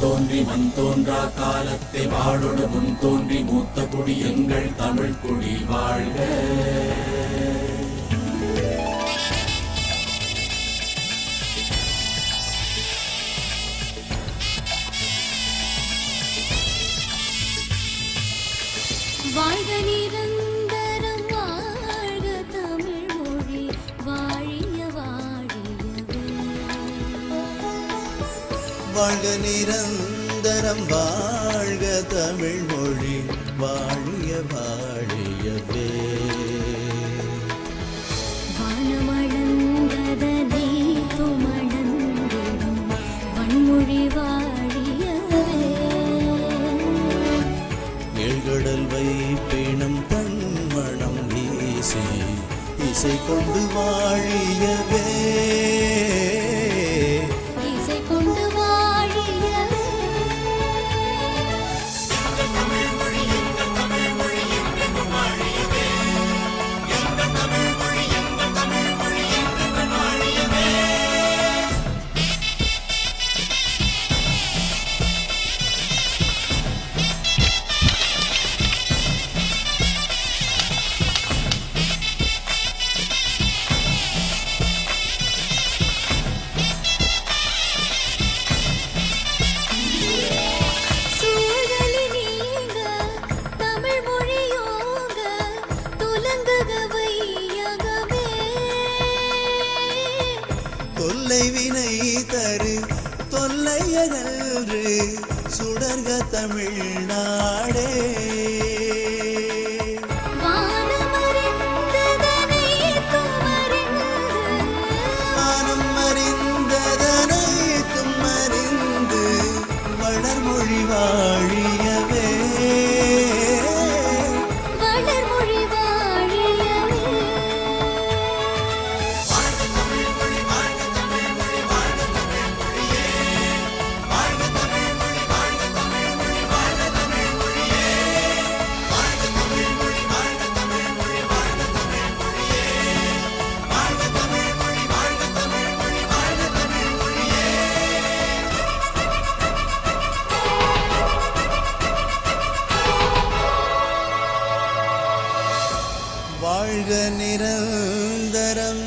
தோன்றி மண் தோன்றா காலத்தை வாழொடு முன் தோன்றி மூத்த குடி எங்கள் தமிழ் குடி வாழ்க. வாழ்க நீ வாழ்க நிரந்தரம் வாழ்க தமிழ் மொழி வாழிய வாழியவே வானமளந்ததனை துமணந்திடும் வன்மொழி வாழியவே ஏழ்கடல் வைப்பினம் தன்மணம் வீசி இசை கொண்டு வாழியவே தொல்லை வினை தரு தொல்லையகன்று சுடர்க தமிழ்நாடே வளர்மொழி வாழியவே. வாழ்க நிரந்தரம்